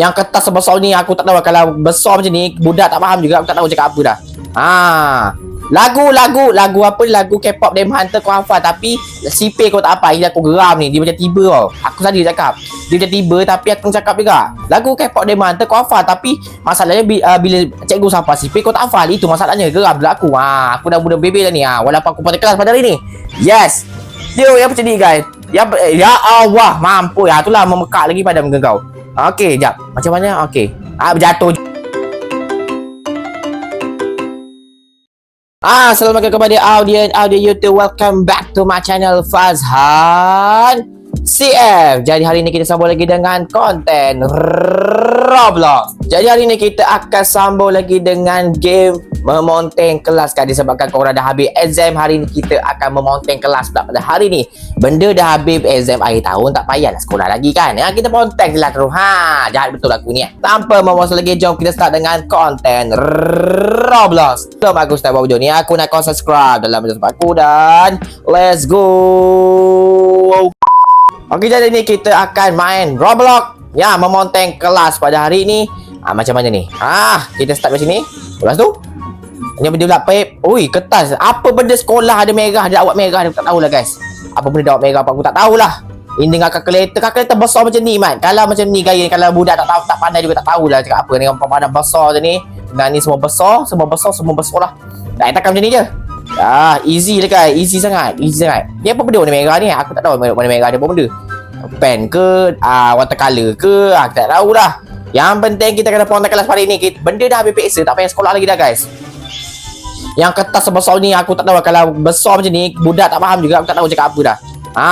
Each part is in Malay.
Yang kertas sebesar ni aku tak tahu kalau besar macam ni budak tak faham juga aku tak tahu cakap apa dah. Ha. Lagu lagu lagu apa lagu K-pop Demon Hunter kau hafal tapi sipir kau tak apa ini aku geram ni dia macam tiba tau. Aku tadi cakap dia macam tiba tapi aku cakap juga. Lagu K-pop Demon Hunter kau hafal tapi masalahnya uh, bila cikgu sampai sipir kau tak hafal itu masalahnya geram pula aku. Ha aku dah muda bebel dah ni ha walaupun aku pada kelas pada hari ni. Yes. Dia yang macam ni guys. Ya ya Allah mampu ya itulah memekak lagi pada muka kau. Okey, jap. Macam mana? Okey. Ah berjatuh. Ah, Assalamualaikum kepada audien audio YouTube. Welcome back to my channel Fazhan CF. Jadi hari ini kita sambung lagi dengan konten Roblox. Jadi hari ini kita akan sambung lagi dengan game memonteng kelas kan disebabkan korang dah habis exam hari ni kita akan memonteng kelas pula pada hari ni. Benda dah habis exam akhir tahun tak payahlah sekolah lagi kan. Ya kita monteng je lah terus. Ha, jahat betul aku ni. eh. Tanpa membuang lagi jom kita start dengan konten Roblox. Sebelum aku start buat video ni aku nak kau subscribe dalam video aku dan let's go. Okey jadi ni kita akan main Roblox. Ya, memonteng kelas pada hari ni. Ah macam mana ni? Ah, kita start macam ni. Lepas tu Ini benda pula pep. Ui, kertas. Apa benda sekolah ada merah, ada awak merah, aku tak tahulah guys. Apa benda awak merah aku tak tahulah. Ini dengan kalkulator, kalkulator besar macam ni man. Kalau macam ni gaya kalau budak tak tahu, tak pandai juga tak tahulah cakap apa. Dengan pandang besar macam ni. Dengan ni semua besar, semua besar, semua besar lah. Dah takkan macam ni je. Ah, easy lah guys. Easy sangat. Easy sangat. Ni apa benda warna merah ni? Aku tak tahu warna merah ada apa benda. Pen ke, ah, watercolor ke, ah, aku tak tahu lah. Yang penting kita kena pontek kelas hari ni. Benda dah habis peksa, tak payah sekolah lagi dah guys. Yang kertas sebesar ni aku tak tahu kalau besar macam ni budak tak faham juga aku tak tahu cakap apa dah. Ha.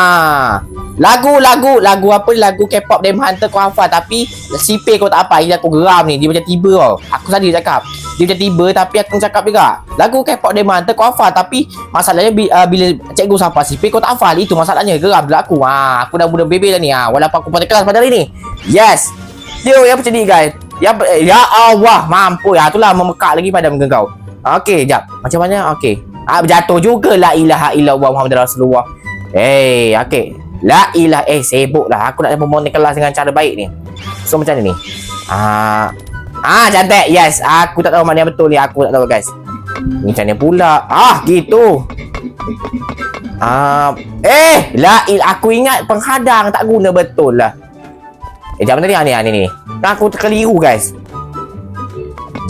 Lagu lagu lagu apa lagu K-pop Demon Hunter kau hafal tapi sipir kau tak apa ini aku geram ni dia macam tiba tau. Aku tadi cakap dia macam tiba tapi aku cakap juga. Lagu K-pop Demon Hunter kau hafal tapi masalahnya bi, uh, bila cikgu sampai sipir kau tak hafal itu masalahnya geram pula aku. Ha aku dah muda bebel dah ni ha walaupun aku pada kelas pada hari ni. Yes. Dia yang macam ni guys. Ya ya Allah mampu ya itulah memekak lagi pada muka kau. Okey, jap. Macam mana? Okey. Ah berjatuh juga la ilaha illallah Muhammad Rasulullah. Eh, hey, okey. La ilah eh sibuklah. Aku nak memohon kelas dengan cara baik ni. So macam ni ni. Ah Ah cantik. Yes, aku tak tahu mana yang betul ni. Aku tak tahu guys. Ni macam ni pula. Ah, gitu. Ah, eh, la il aku ingat penghadang tak guna betul lah. Eh, jap tadi ah, ni ah, ni ni. Kan aku terkeliru guys.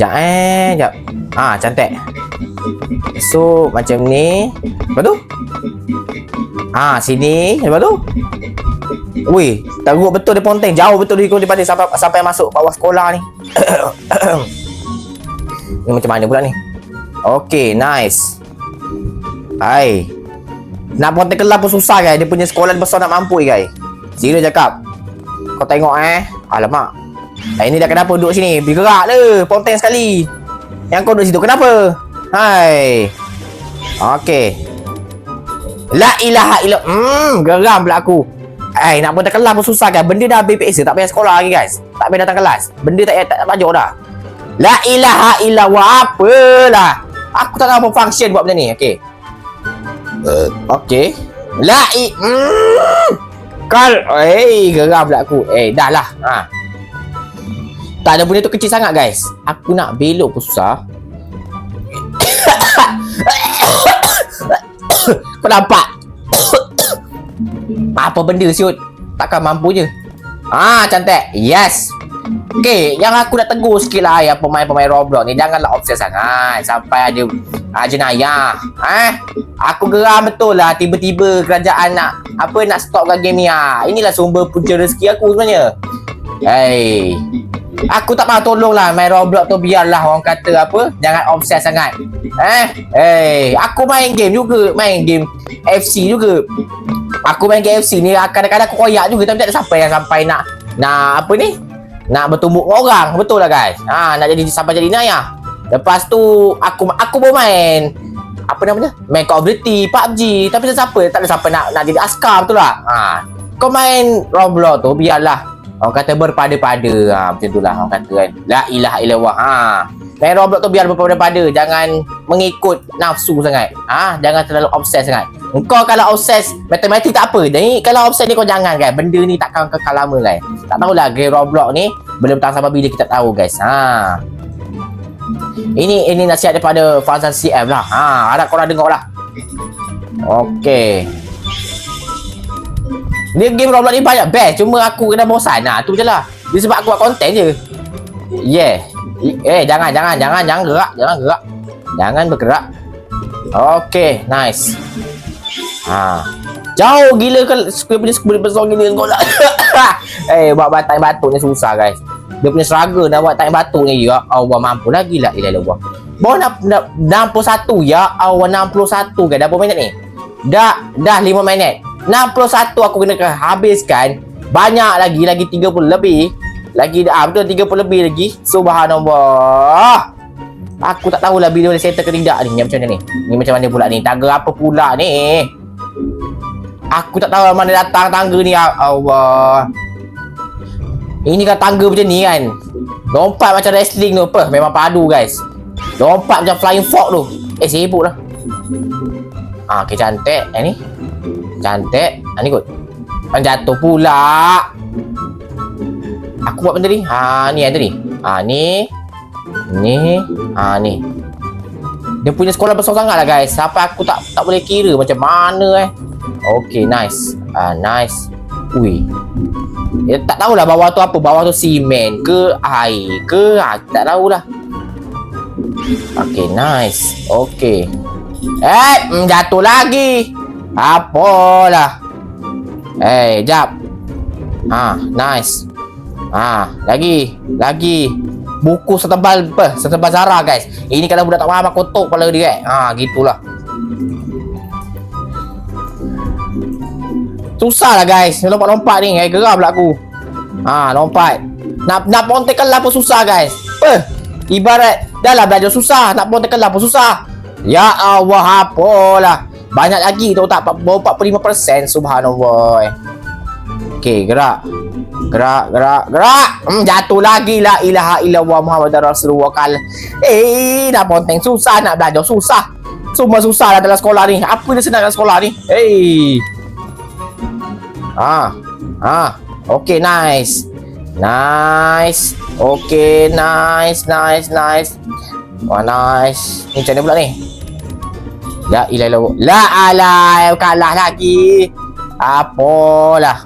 Jap eh, jap. Ah, cantik. So, macam ni. Lepas tu? Ah, sini. Lepas tu? Weh, teruk betul dia ponteng. Jauh betul dia daripada sampai sampai masuk bawah sekolah ni. ni macam mana pula ni? Okay, nice. Hai. Nak ponteng kelas pun susah guys. Dia punya sekolah besar nak mampu guys. Serius cakap. Kau tengok eh. Alamak. Eh, ini dah kenapa duduk sini? Bergerak le. Ponteng sekali. Yang kau duduk situ kenapa? Hai. Okey. La ilaha illallah. Hmm, geram pula aku. Eh, nak ponteng kelas pun susah kan. Benda dah habis PSA. Tak payah sekolah lagi guys. Tak payah datang kelas. Benda tak payah tak, tak belajar dah. La ilaha illallah. Apalah. Aku tak tahu apa function buat benda ni. Okey. Uh, Okey. La i... Hmm. Kal... Eh, geram pula aku. Eh, dah lah. Ha. Tak ada benda tu kecil sangat guys. Aku nak belok pun susah. Nampak? Apa benda siut? Takkan mampu je. Ah, cantik. Yes. Okay, yang aku nak tegur sikit lah yang pemain-pemain Roblox ni Janganlah obses sangat Sampai ada uh, jenayah eh? Aku geram betul lah Tiba-tiba kerajaan nak Apa nak stopkan game ni ha? Inilah sumber punca rezeki aku sebenarnya Hey Aku tak mahu tolong lah. Main Roblox tu biarlah orang kata apa. Jangan obses sangat. Eh? Hey Aku main game juga. Main game FC juga. Aku main game FC ni Kadang-kadang aku koyak juga. Tapi tak ada siapa yang sampai nak Nak apa ni? Nak bertumbuk orang. Betul lah guys? Ha, Nak jadi sampai jadi naya. Lepas tu Aku aku pun main Apa namanya? Main Call of Duty PUBG Tapi tak siapa. Tak ada siapa nak, nak jadi askar betul lah ha. Kau main Roblox tu Biarlah Orang kata berpada-pada. Ha, macam tu lah orang kata kan. La ilaha illallah. Ha. Main Roblox tu biar berpada-pada. Jangan mengikut nafsu sangat. Ha, jangan terlalu obses sangat. Kau kalau obses matematik tak apa. Jadi kalau obses ni kau jangan kan. Benda ni takkan kekal lama kan. Tak tahulah game Roblox ni boleh bertahan sampai bila kita tahu guys. Ha. Ini ini nasihat daripada Fazal CM lah. Ha, harap korang dengar lah. Okey. Dia game Roblox ni banyak best. Cuma aku kena bosan. Nah, tu je lah. Dia sebab aku buat konten je. Yeah. Eh, jangan, jangan, jangan, jangan gerak. Jangan gerak. Jangan bergerak. Okey, nice. Ha. Jauh gila ke square punya square besar lah. eh, buat batai batuk ni susah guys. Dia punya struggle nak buat taik batuk ni ya. Allah mampu lagi lah. Ilah Allah. Bawa nak, nak 61 ya. Allah 61 kan. Dah berapa minit ni? Dah dah 5 minit. 61 aku kena habiskan. Banyak lagi lagi 30 lebih. Lagi ah betul 30 lebih lagi. Subhanallah. Aku tak tahulah bila boleh settle ke tidak ni. Macam mana ni? Ni macam mana pula ni? Tangga apa pula ni? Aku tak tahu mana datang tangga ni. Ya Allah. Ini kan tangga macam ni kan. Lompat macam wrestling tu apa? Memang padu guys. Lompat macam flying fox tu. Eh sibuk lah. Ah, okay, cantik. Eh ni. Cantik. Ha ni kot. Kan jatuh pula. Aku buat benda ni. Ha ni yang tadi. Ha ni. Ni. Ha ni. Dia punya sekolah besar sangat lah guys. Sampai aku tak tak boleh kira macam mana eh. Okay, nice. Ah, nice. Ui. Ya, tak tahulah bawah tu apa. Bawah tu simen ke air ke. Ha, tak tahulah. Okay, nice. Okay. Eh, mm, jatuh lagi. Apalah. Eh, hey, jap. Ah, nice. Ah, lagi, lagi. Buku setebal apa? Setebal Zara, guys. Ini kalau budak tak faham aku kotok kepala dia, eh. Ah, gitulah. Susah lah guys Lompat-lompat ni Eh geram pula aku Ha lompat Nak nak pon tekan lah pun susah guys Apa Ibarat Dah lah belajar susah Nak pon tekan lah pun susah Ya Allah apalah banyak lagi tu tak Baru 45% Subhanallah. Okay gerak. Gerak Gerak Gerak. Hmm, Jatuh lagi. Lah Ilaha illallah Muhammad Rasulullah kal. Eh Dah ponteng susah Nak belajar susah. Semua susah lah dalam sekolah ni. Apa dia senang dalam sekolah ni? Hey Ah Ah Okay nice. Nice. Okay nice Nice nice. Wah nice. Ni macam mana pula ni La ilah ilah. La alai kalah lagi. Apalah.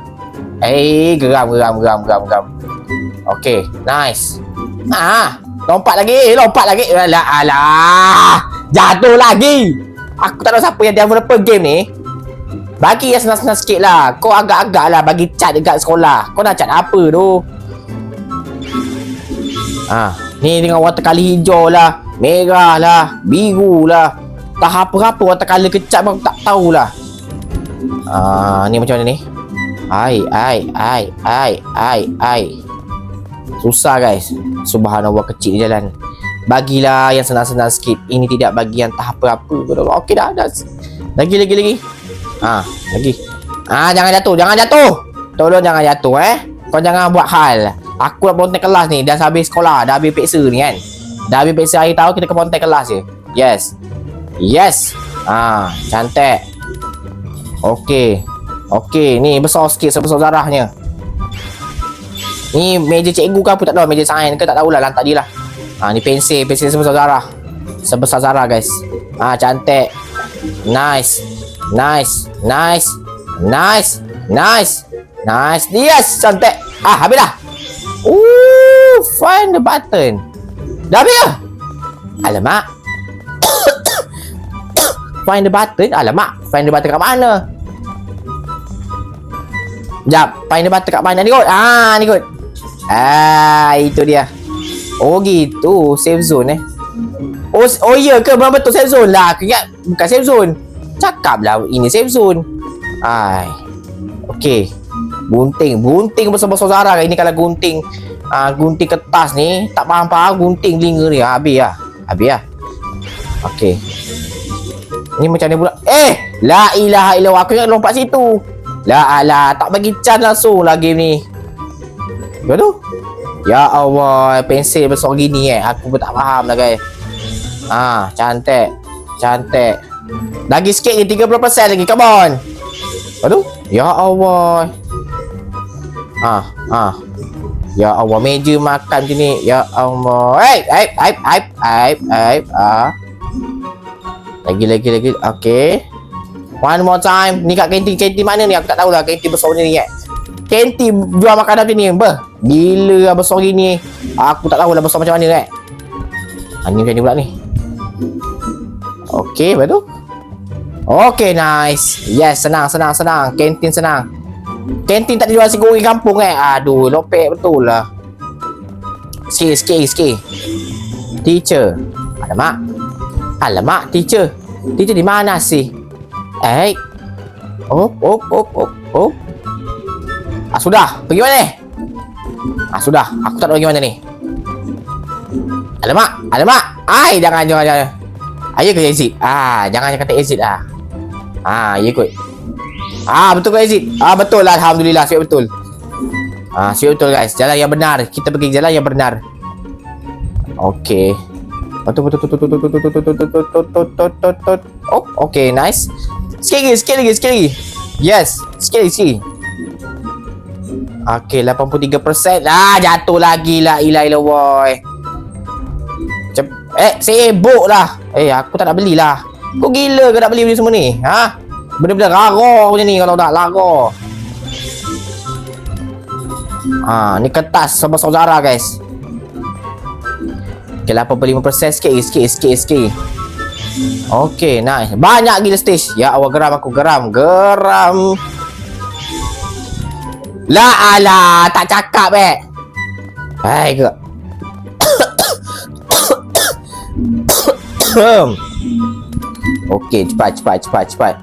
Eh, geram geram geram geram geram. Okey, nice. Ah, lompat lagi, lompat lagi. La alah. Jatuh lagi. Aku tak tahu siapa yang developer game ni. Bagi yang senang-senang sikit lah. Kau agak-agak lah bagi cat dekat sekolah. Kau nak cat apa tu? Ah, ni dengan water kali hijau lah. Merah lah. Biru lah tahap berapa water color kecap aku tak tahulah. Ah, ni macam mana ni? Ai, ai, ai, ai, ai, ai. Susah guys. Subhanallah kecil jalan. Bagilah yang senang-senang sikit. Ini tidak bagi yang tahap berapa. Okey dah, dah. Lagi, lagi, lagi. Ah, lagi. Ah, jangan jatuh, jangan jatuh. Tolong jangan jatuh eh. Kau jangan buat hal. Aku nak pontek kelas ni dah habis sekolah, dah habis peksa ni kan. Dah habis peksa hari tahu kita ke pontek kelas je. Yes. Yes. Ah, cantik. Okey. Okey, ni besar sikit sebesar zarahnya. Ni meja cikgu ke apa tak tahu, meja sains ke tak tahulah lantak dia lah. Ha, ni pensel, pensel sebesar zarah. Sebesar zarah guys. Ah, cantik. Nice. Nice. Nice. Nice. Nice. Nice. Yes, cantik. Ah, habis dah. Ooh, find the button. Dah habis dah. Alamak. Find the button? Alamak, find the button kat mana? Sekejap, find the button kat mana ni kot? Ah, ni kot. Ah, itu dia. Oh gitu, save zone eh. Oh, oh iya ke? Memang betul save zone lah. Kena bukan save zone. Cakap lah ini save zone. Ai. Okey. Gunting, gunting besar-besar Zara ini kalau gunting ah gunting kertas ni tak faham-faham gunting telinga ni habis lah. Habis lah. Okey. Ni macam ni pula. Eh, la ilaha illallah. Aku nak lompat situ. La ala, tak bagi chance langsung lah game ni. Lepas tu? Ya Allah, pensel besar gini eh. Aku pun tak faham lah guys. Ah, cantik. Cantik. Lagi sikit lagi 30% lagi. Come on. Lepas tu? Ya Allah. Ah, ah. Ya Allah, meja makan macam ni. Ya Allah. Hey, hey, hey, hey, hey, hey, ah. Lagi, lagi, lagi. Okay. One more time. Ni kat kantin, kantin mana ni? Aku tak tahu lah kantin besar ni eh. Kantin jual makanan ni. Bah, gila lah besar gini. Aku tak tahu lah besar macam mana eh. Ha, ni macam ni pula ni. Okay, lepas tu? Okay, nice. Yes, senang, senang, senang. Kantin senang. Kantin tak jual goreng kampung eh. Aduh, lopek betul lah. Sikit, sikit, sikit. Teacher. Alamak. Alamak, teacher. Teacher di mana sih? Eh. Oh, oh, oh, oh, oh. Ah, sudah. Pergi mana? Ah, sudah. Aku tak tahu pergi mana ni. Alamak, alamak. Ai, jangan, jangan, jangan. Ayo ke exit. Ah, jangan kata exit ah. Ah, ya kot. Ah, betul ke exit? Ah, betul lah. Alhamdulillah, siap betul. Ah, siap betul guys. Jalan yang benar. Kita pergi jalan yang benar. Okey. Oh, okey, nice. Sikit lagi, sikit lagi, sikit lagi. Yes, sikit lagi, sikit. Okey, 83%. Ah, jatuh lagi lah. Ilah, ilah, boy. Cep eh, sibuk lah. Eh, aku tak nak belilah. Kau gila ke nak beli beli semua ni? Ha? Benda-benda rara macam ni kalau tak lara. Ah, ni kertas sebesar Zara guys. Okay, 85% sikit, sikit, sikit, sikit. Okay, nice. Banyak gila stage. Ya Allah, geram aku. Geram. Geram. La ala, tak cakap eh. Hai ke? Okey, cepat, cepat, cepat, cepat.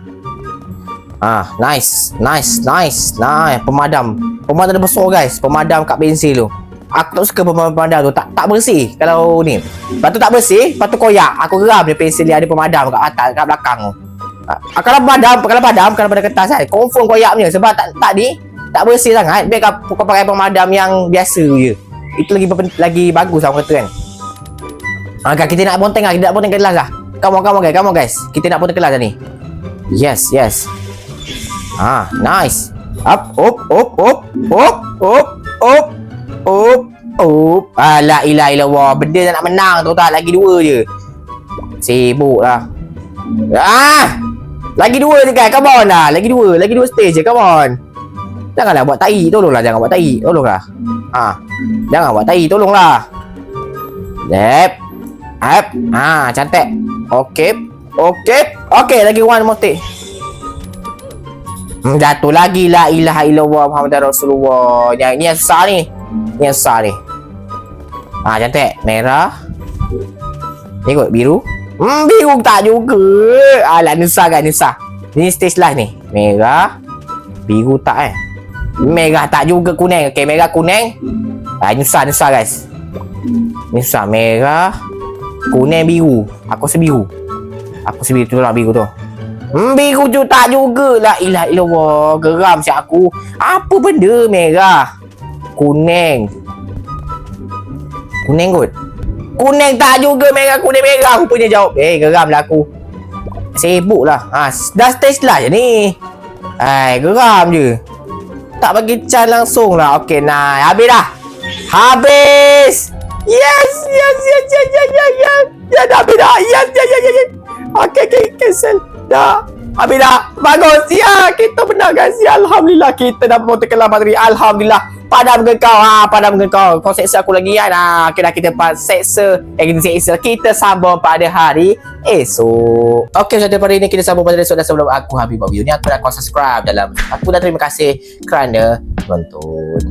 Ah, nice, nice, nice, nice. Pemadam, pemadam ada besar guys. Pemadam kat pensil tu. Aku tak suka pemadam tu. Tak tak bersih kalau ni. Lepas tu tak bersih, lepas tu koyak. Aku geram dia pensil ada pemadam kat atas, kat belakang tu. Ah, kalau padam, kalau padam, kalau pada kertas kan, confirm koyak punya. Sebab tak, tak ni, tak bersih sangat. Biar kau, kau pakai pemadam yang biasa je. Itu lagi lagi bagus orang kata kan. Ah, okay, kita nak bonteng lah. Kita nak bonteng kelas lah. Come on, come on guys. Come on guys. Kita nak bonteng kelas lah ni. Yes, yes. Ah, nice. Up, up, up, up, up, up, up, up, up. Ah, la ilah ilah wah. Benda nak menang tu tak. Lagi dua je. Sibuk lah. Ah! Lagi dua je kan. Come on lah. Lagi dua. Lagi dua stage je. Come on. Janganlah buat tai. Tolonglah jangan buat tai. Tolonglah. Ah. Jangan buat tai. Tolonglah. Yep. Up. Ah, cantik. Okey. Okey. Okey, lagi one more tick. Hmm, jatuh lagi la ilaha illallah Muhammad Rasulullah. Yang ni yang susah ni. Susah ni. Ah, cantik. Merah. Ni kot biru. Hmm, biru tak juga. Alah, nusah kan nusah. Ni stage last ni. Merah. Biru tak eh. Merah tak juga kuning. Okey, merah kuning. Ah, nusah nusah guys. Nusah merah. Kuning biru. Aku rasa biru. Aku rasa biru tu lah biru tu. Hmm, biru tu tak juga lah. Ilah ilah Geram siap aku. Apa benda merah? Kuning. Kuning kot. Kuning tak juga merah. Kuning merah aku punya jawab. Eh, geram lah aku. Sibuk lah. Ha, dah stage lah ni. Hai, geram je. Tak bagi can langsung lah. Okey, nah. Habis dah. Habis. Yes, yes, yes, yes, yes, yes, yes. Ya, dah habis dah. Yes, yes, yes, yes, yes. Okey, okey, cancel. Dah. Habis dah. Bagus. Ya, kita menang guys. Ya, Alhamdulillah. Kita dah motor kelam bateri. Alhamdulillah. Padam ke kau. Ha, padam ke kau. Kau seksa aku lagi kan. Ha, okay, dah kita pas seksa. Eh, kita seksa. Kita sambung pada hari esok. Okey, so daripada ini kita sambung pada esok. Dan sebelum aku habis buat video ni, aku nak kau subscribe dalam. Aku dah terima kasih kerana menonton.